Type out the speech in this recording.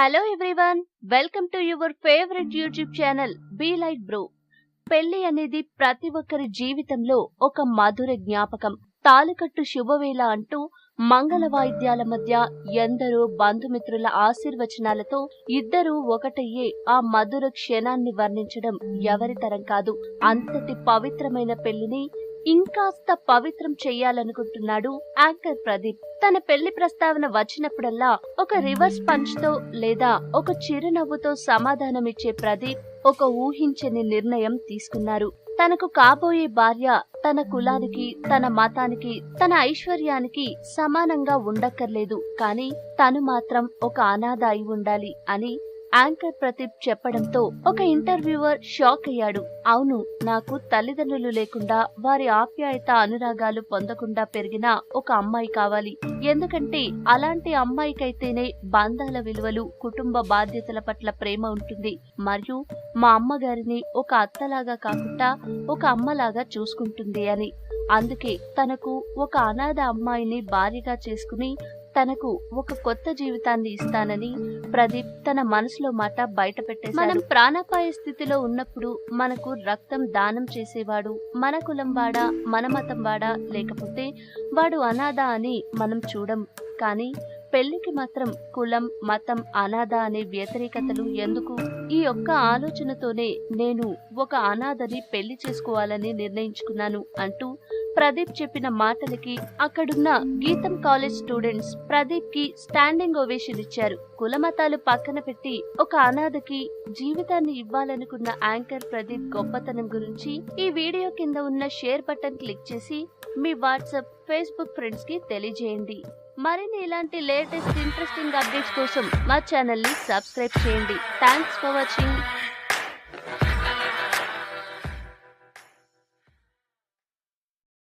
Hello everyone welcome to your favourite YouTube channel be light bro పెళ్ళి అనేది ప్రతి ఒక్కరి జీవితంలో ఒక మధుర జ్ఞాపకం. తాళికట్టు శుభవేళ అంటూ మంగళ వాయిద్యాల మధ్య ఎందరో బంధుమిత్రుల ఆశీర్వచనాలతో ఇద్దరూ ఒకటయ్యే ఆ మధుర క్షణాన్ని వర్ణించడం ఎవరితరం కాదు. అంతటి పవిత్రమైన పెళ్ళిని ఇంకాస్త పవిత్రం చెయ్యాలనుకుంటున్నాడు యాంకర్ ప్రదీప్. తన పెళ్ళి ప్రస్తావన వచ్చినప్పుడల్లా ఒక రివర్స్ పంచ్తో లేదా ఒక చిరునవ్వుతో సమాధానమిచ్చే ప్రదీప్ ఒక ఊహించని నిర్ణయం తీసుకున్నారు. తనకు కాబోయే భార్య తన కులానికి తన మతానికి తన ఐశ్వర్యానికి సమానంగా ఉండక్కర్లేదు. కానీ తను మాత్రం ఒక అనాథ అయి ఉండాలి అని యాంకర్ ప్రదీప్ చెప్పడంతో ఒక ఇంటర్వ్యూవర్ షాక్ అయ్యాడు. అవును నాకు తల్లిదండ్రులు లేకుండా వారి ఆప్యాయత అనురాగాలు పొందకుండా పెరిగిన ఒక అమ్మాయి కావాలి. ఎందుకంటే అలాంటి అమ్మాయికైతేనే బంధాల విలువలు కుటుంబ బాధ్యతల పట్ల ప్రేమ ఉంటుంది. మరియు మా అమ్మగారిని ఒక అత్తలాగా కాకుండా ఒక అమ్మలాగా చూసుకుంటుంది అని. అందుకే తనకు ఒక అనాథ అమ్మాయిని భార్యగా చేసుకుని తనకు ఒక కొత్త జీవితాన్ని ఇస్తానని ప్రదీప్ తన మనసులో మాట బయట పెట్టే మనం ప్రాణాపాయ స్థితిలో ఉన్నప్పుడు మనకు రక్తం దానం చేసేవాడు మన కులం వాడా మన మతం వాడా లేకపోతే వాడు అనాథ అని మనం చూడం. కానీ పెళ్ళికి మాత్రం కులం మతం అనాథ అనే వ్యతిరేకతలు ఎందుకు? ఈ యొక్క ఆలోచనతోనే నేను ఒక అనాథని పెళ్ళి చేసుకోవాలని నిర్ణయించుకున్నాను అంటూ ప్రదీప్ చెప్పిన మాటలకి అక్కడున్న గీతం కాలేజ్ స్టూడెంట్స్ ప్రదీప్కి స్టాండింగ్ ఓవేషన్ ఇచ్చారు కులమతాలు పక్కన పెట్టి ఒక అనాథకి జీవితాన్ని ఇవ్వాలనుకున్న యాంకర్ ప్రదీప్ గొప్పతనం గురించి ఈ వీడియో కింద ఉన్న షేర్ బటన్ క్లిక్ చేసి మీ వాట్సాప్ ఫేస్బుక్ ఫ్రెండ్స్కి తెలియజేయండి. మరిన్ని ఇలాంటి లేటెస్ట్ ఇంట్రెస్టింగ్ అప్డేట్స్ కోసం మా ఛానల్ని సబ్స్క్రైబ్ చేయండి. Thanks for watching.